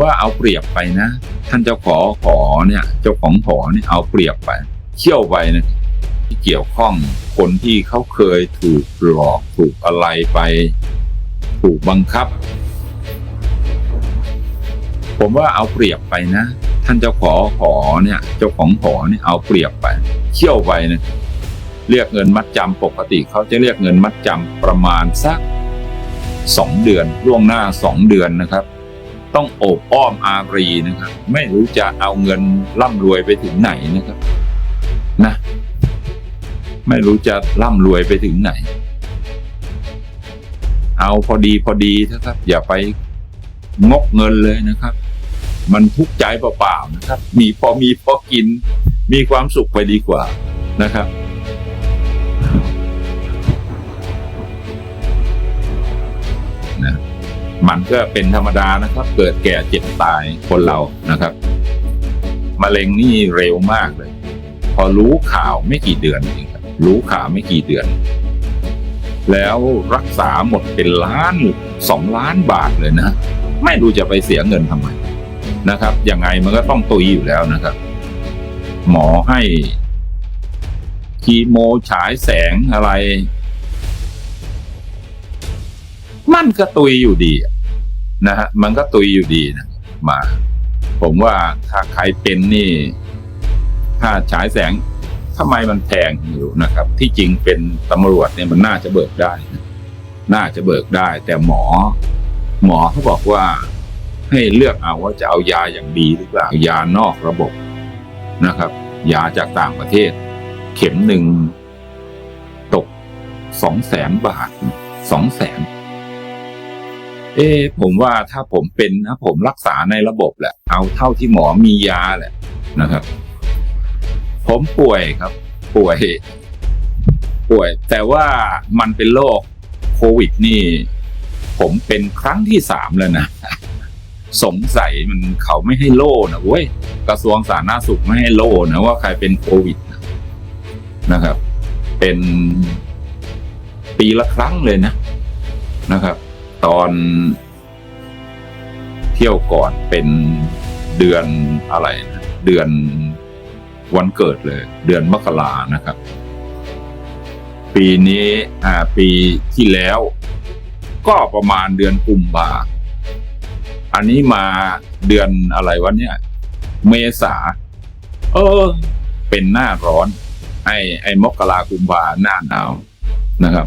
ว่าเอาเปรียบไปนะ ท่านเจ้าขอขอเนี่ย เจ้าของหอเนี่ยเอาเปรียบไปเที่ยวไปนะที่เกี่ยวข้องคนที่เขาเคยถูกหลอกถูกอะไรไป ถูกบังคับ ผมว่าเอาเปรียบไปนะ ท่านเจ้าขอขอเนี่ย เจ้าของหอเนี่ยเอาเปรียบไปเที่ยวไปนะเรียกเงินมัดจำปกติเขาจะเรียกเงินมัดจำประมาณสักสองเดือนล่วงหน้าสองเดือนนะครับ ต้องโอบอ้อมอารีนะครับ ไม่รู้จะเอาเงินร่ำรวยไปถึงไหนนะครับ นะ ไม่รู้จะร่ำรวยไปถึงไหน เอาพอดีพอดีนะครับ อย่าไปงกเงินเลยนะครับ มันทุกข์ใจเปล่าๆนะครับ มีพอมีพอกิน มีความสุขไปดีกว่านะครับ มันก็เป็นธรรมดานะครับ เกิดแก่เจ็บตายคนเรานะครับมะเร็งนี่เร็วมากเลย พอรู้ข่าวไม่กี่เดือนเองครับรู้ข่าวไม่กี่เดือน แล้วรักษาหมดเป็นล้านสองล้านบาทเลยนะ ไม่รู้จะไปเสียเงินทำไมนะครับยังไงมันก็ต้องตุยอยู่แล้วนะครับ หมอให้คีโมฉายแสงอะไร มันก็ตุยอยู่ดีนะฮะมันก็ตุยอยู่ดีนะมา ผมว่าถ้าใครเป็นนี่ค่าฉายแสงทำไมมันแพงอยู่นะครับ ที่จริงเป็นตำรวจเนี่ยมันน่าจะเบิกได้นะน่าจะเบิกได้ แต่หมอ หมอเขาบอกว่าให้เลือกเอาว่าจะเอายาอย่างดีหรือเปล่ายานอกระบบนะครับ ยาจากต่างประเทศ เข็มหนึ่งตกสองแสนบาทสองแสน เอ๊ผมว่าถ้าผมเป็นนะผมรักษาในระบบแหละ เอาเท่าที่หมอมียาแหละนะครับ ผมป่วยครับ ป่วย ป่วย แต่ว่ามันเป็นโรคโควิดนี่ ผมเป็นครั้งที่สามแล้วนะ สงสัยมันเขาไม่ให้โล่นะเว้ยกระทรวงสาธารณสุขไม่ให้โล่นะว่าใครเป็นโควิดนะครับ เป็นปีละครั้งเลยนะนะครับ ตอนเที่ยวก่อนเป็นเดือนอะไรนะเดือนวันเกิดเลย เดือนมกรานะครับ ปีนี้อ่าปีที่แล้ว ก็ประมาณเดือนกุมภาอันนี้มาเดือนอะไรวะเนี่ย เมษาเออ เป็นหน้าร้อน ไอ้ไอ้มกรากุมภาหน้าหนาวนะครับ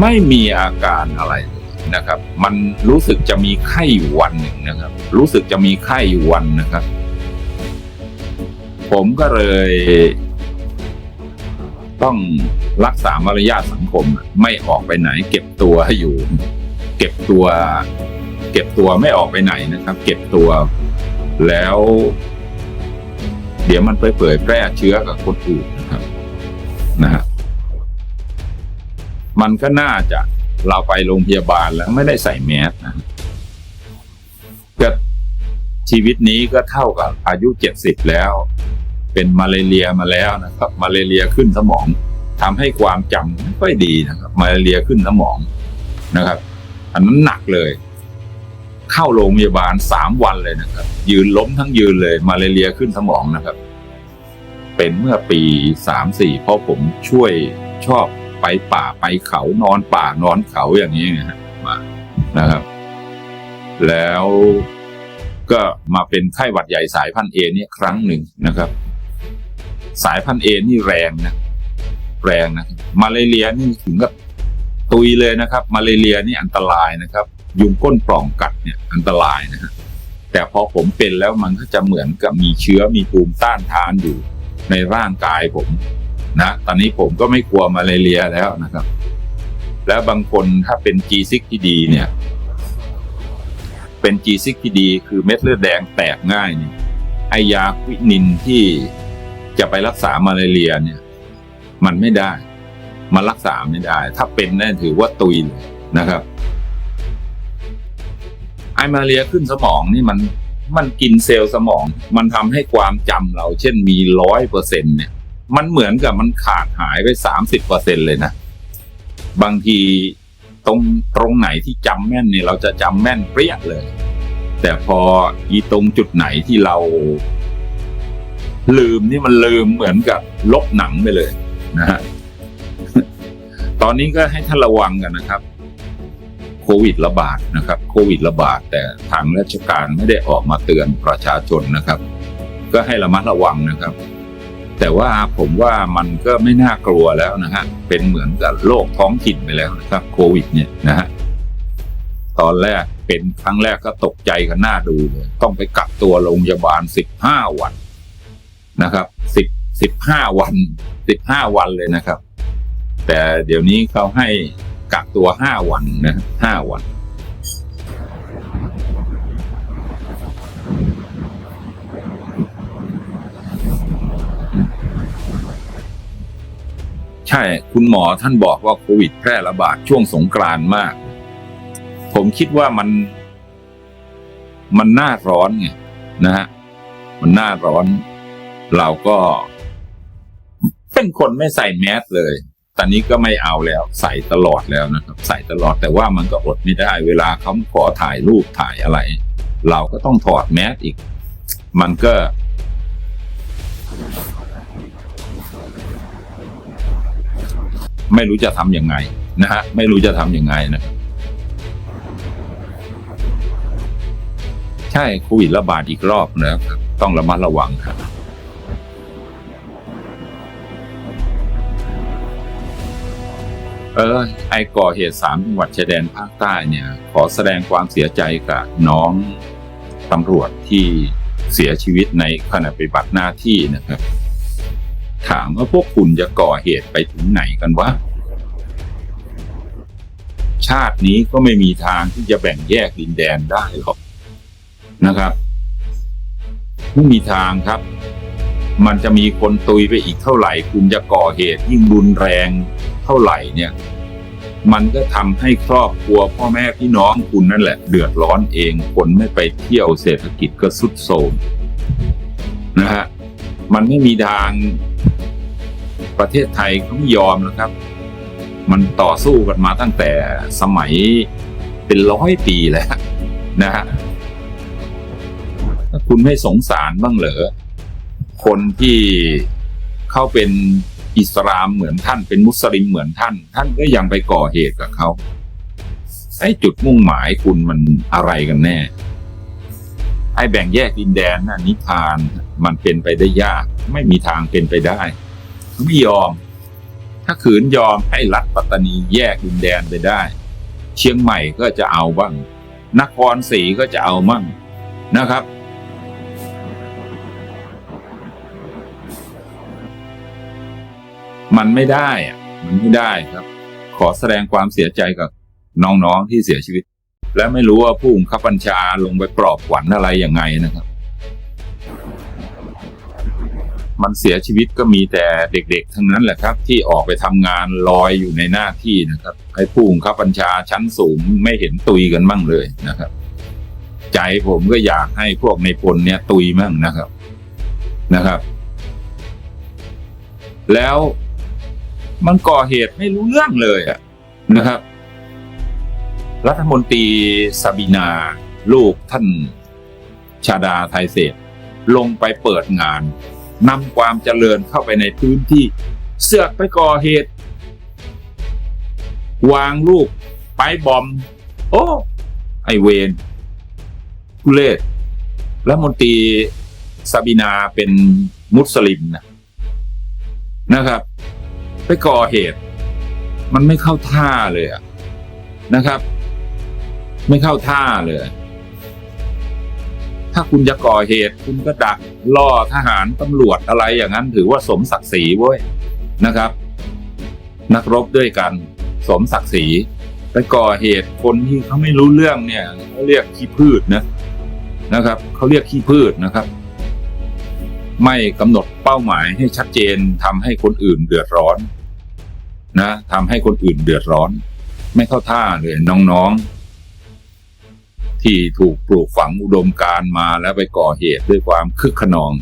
ไม่มีอาการอะไรเลยนะครับ มันรู้สึกจะมีไข้อยู่วันหนึ่งนะครับ รู้สึกจะมีไข้อยู่วันนะครับ ผมก็เลย ต้องรักษามารยาทสังคม ไม่ออกไปไหน เก็บตัวอยู่ เก็บตัว เก็บตัวไม่ออกไปไหนนะครับ เก็บตัวแล้ว เดี๋ยวมันไปเผยแพร่เชื้อกับคนอื่น มันก็น่าจะเราไปโรงพยาบาลแล้วไม่ได้ใส่แมสนะก็ชีวิตนี้ก็เท่ากับอายุเจ็ดสิบแล้ว เป็นมาเลเรียมาแล้วนะครับ มาเลเรียขึ้นสมองทำให้ความจำไม่ค่อยดีนะครับ มาเลเรียขึ้นสมองนะครับ อันนั้นหนักเลย เข้าโรงพยาบาลสามวันเลยนะครับ ยืนล้มทั้งยืนเลย มาเลเรียขึ้นสมองนะครับ เป็นเมื่อปีสามสี่เพราะผมช่วยชอบ ไปป่าไปเขานอนป่านอนเขาอย่างนี้นะฮะมานะครับ แล้วก็มาเป็นไข้หวัดใหญ่สายพันธุ์เอเนี่ยครั้งหนึ่งนะครับ สายพันธุ์เอนี่แรงนะแรงนะมาเลเรียนี่ถึงกับตุยเลยนะครับ มาเลเรียนี่อันตรายนะครับ ยุงก้นปล่องกัดเนี่ยอันตรายนะฮะแต่พอผมเป็นแล้วมันก็จะเหมือนกับมีเชื้อมีภูมิต้านทานอยู่ในร่างกายผม นะตอนนี้ผมก็ไม่กลัวมาเลเรียแล้วนะครับ แล้วบางคนถ้าเป็นจีซิกที่ดีเนี่ย เป็นจีซิกที่ดีคือเม็ดเลือดแดงแตกง่ายเนี่ยไอยาควินินที่จะไปรักษามาเลเรียเนี่ย มันไม่ได้ มันรักษาไม่ได้ ถ้าเป็นนั่นถือว่าตุยเลยนะครับ ไอมาเลเรียขึ้นสมองนี่มันมันกินเซลล์สมอง มันทำให้ความจำเรา เช่นมีร้อยเปอร์เซ็นเนี่ย มันเหมือนกับมันขาดหายไปสามสิบเปอร์เซ็นเลยนะ บางทีตรงตรงไหนที่จำแม่นเนี่ยเราจะจำแม่นเปรี้ยเลย แต่พออีตรงจุดไหนที่เรา ลืมนี่มันลืมเหมือนกับลบหนังไปเลยนะฮะ ตอนนี้ก็ให้ท่านระวังกันนะครับ โควิดระบาดนะครับ โควิดระบาด แต่ทางราชการไม่ได้ออกมาเตือนประชาชนนะครับ ก็ให้ระมัดระวังนะครับ แต่ว่าผมว่ามันก็ไม่น่ากลัวแล้วนะฮะ เป็นเหมือนกับโรคท้องถิ่นไปแล้วนะครับโควิดเนี่ยนะฮะ ตอนแรกเป็นครั้งแรกก็ตกใจกันหน้าดูเลยต้องไปกักตัวโรงพยาบาลสิบห้าวันนะครับสิบสิบห้าวันสิบห้าวันเลยนะครับ แต่เดี๋ยวนี้เขาให้กักตัวห้าวันนะห้าวัน ช่คุณหมอท่านบอกว่าโควิดแพร่ระบาดช่วงสงกรานต์มาก ผมคิดว่ามัน มันน้าร้อนไงนะฮะมันน้าร้อน เราก็ เป็นคนไม่ใส่แมสเลย ตอนนี้ก็ไม่เอาแล้ว ใส่ตลอดแล้วนะครับ ใส่ตลอดแต่ว่ามันก็อดไม่ได้ เวลาเขาขอถ่ายรูปถ่ายอะไร เราก็ต้องถอดแมสอีก มันก็ ไม่รู้จะทำยังไงนะฮะไม่รู้จะทำยังไงนะใช่โควิดระบาดอีกรอบนะครับต้องระมัดระวังครับเออไอก่อเหตุสามจังหวัดชายแดนภาคใต้เนี่ย ขอแสดงความเสียใจกับน้องตำรวจที่เสียชีวิตในขณะปฏิบัติหน้าที่นะครับ ถามว่าพวกคุณจะก่อเหตุไปถึงไหนกันวะ ชาตินี้ก็ไม่มีทางที่จะแบ่งแยกดินแดนได้หรอกนะครับ ไม่มีทางครับ มันจะมีคนตุยไปอีกเท่าไหร่ คุณจะก่อเหตุยิ่งรุนแรงเท่าไหร่เนี่ย มันก็ทำให้ครอบครัวพ่อแม่พี่น้องคุณนั่นแหละ เดือดร้อนเอง คนไม่ไปเที่ยวเศรษฐกิจก็สุดโทรมนะฮะ มันไม่มีทาง ประเทศไทยเขาไม่ยอมนะครับ มันต่อสู้กันมาตั้งแต่สมัยเป็นร้อยปีแล้วนะฮะคุณไม่สงสารบ้างเหรอ คนที่เข้าเป็นอิสลามเหมือนท่านเป็นมุสลิมเหมือนท่าน ท่านก็ยังไปก่อเหตุกับเขาไอ้จุดมุ่งหมายคุณมันอะไรกันแน่ ไอ้แบ่งแยกดินแดนนะนิพานมันเป็นไปได้ยาก ไม่มีทางเป็นไปได้ ไม่ยอม ถ้าขืนยอมให้รัฐปัตตานีแยกดินแดนไปได้ เชียงใหม่ก็จะเอาบ้าง นครศรีก็จะเอามั่งนะครับมันไม่ได้อะมันไม่ได้ครับ ขอแสดงความเสียใจกับน้องๆที่เสียชีวิต และไม่รู้ว่าผู้บังคับบัญชาลงไปปลอบขวัญอะไรยังไงนะครับ มันเสียชีวิตก็มีแต่เด็กๆ ทั้งนั้นแหละครับ ที่ออกไปทำงานลอยอยู่ในหน้าที่นะครับให้ผู้บังคับบัญชาชั้นสูงไม่เห็นตุยกันบ้างเลยนะครับ ใจผมก็อยากให้พวกในพลเนี่ยตุยมั่งนะครับนะครับ แล้วมันก่อเหตุไม่รู้เรื่องเลยอะนะครับ รัฐมนตรีซาบินา ลูกท่านชาดาไทยเศษลงไปเปิดงาน นำความเจริญเข้าไปในพื้นที่ เสือกไปก่อเหตุ วางลูก ไปบอม โอ้ ไอเวนทุเลศรัฐมนตรีซาบินาเป็นมุสลิมนะนะครับ ไปก่อเหตุ มันไม่เข้าท่าเลยอะนะครับ ไม่เข้าท่าเลย ถ้าคุณจะก่อเหตุ คุณก็ดักล่อทหารตำรวจอะไรอย่างนั้นถือว่าสมศักดิ์ศรีเว้ยนะครับ นักรบด้วยกัน สมศักดิ์ศรีไปก่อเหตุคนที่เขาไม่รู้เรื่องเนี่ยเขาเรียกขี้พืชนะนะครับเขาเรียกขี้พืชนะครับ ไม่กำหนดเป้าหมายให้ชัดเจนทำให้คนอื่นเดือดร้อน นะทำให้คนอื่นเดือดร้อน ไม่เข้าท่าเลยน้องๆ ที่ถูกปลูกฝังอุดมการมาแล้วไปก่อเหตุด้วยความคึกขนอง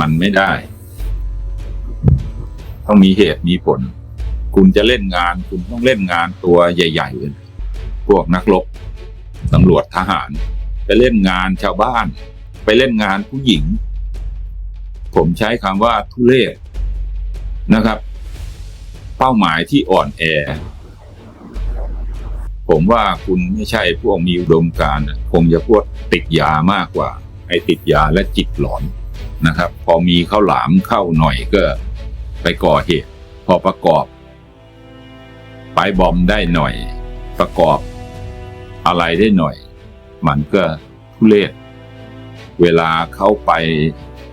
มันไม่ได้ ต้องมีเหตุมีผล คุณจะเล่นงาน คุณต้องเล่นงานตัวใหญ่ๆเลยพวกนักรบตำรวจทหาร ไปเล่นงานชาวบ้าน ไปเล่นงานผู้หญิง ผมใช้คำว่าทุเลศนะครับ เป้าหมายที่อ่อนแอ ผมว่าคุณไม่ใช่พวกมีอุดมการณ์คงจะพวกติดยามากกว่า ไอ้ติดยาและจิตหลอนนะครับ พอมีข้าวหลามเข้าหน่อยก็ไปก่อเหตุ พอประกอบ ไปบอมได้หน่อย ประกอบอะไรได้หน่อย มันก็ทุเลศเวลาเข้าไป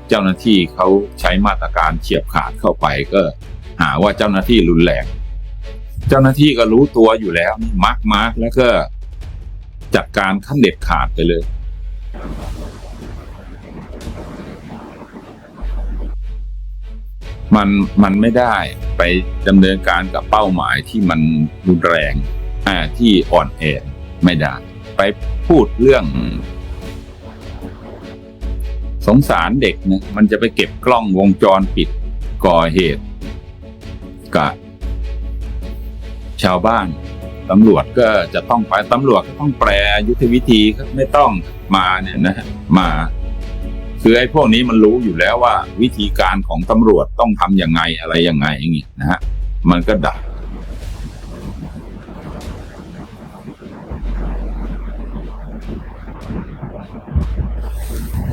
เจ้าหน้าที่เขาใช้มาตรการเฉียบขาดเข้าไปก็หาว่าเจ้าหน้าที่รุนแรง เจ้าหน้าที่ก็รู้ตัวอยู่แล้วมาร์กมาร์กแล้วก็จัดการขั้นเด็ดขาดไปเลย มันมันไม่ได้ไปดำเนินการกับเป้าหมายที่มันรุนแรงอ่าที่อ่อนแอไม่ได้ ไปพูดเรื่อง สงสารเด็กนี่ยมันจะไปเก็บกล้องวงจรปิดก่อเหตุกับ ชาวบ้านตำรวจก็จะต้องไปตำรวจก็ต้องแปลยุทธวิธีครับไม่ต้องมาเนี่ยนะฮะมาคือไอ้พวกนี้มันรู้อยู่แล้วว่าวิธีการของตำรวจต้องทำยังไงอะไรยังไงอย่างงี้นะฮะมันก็ดัก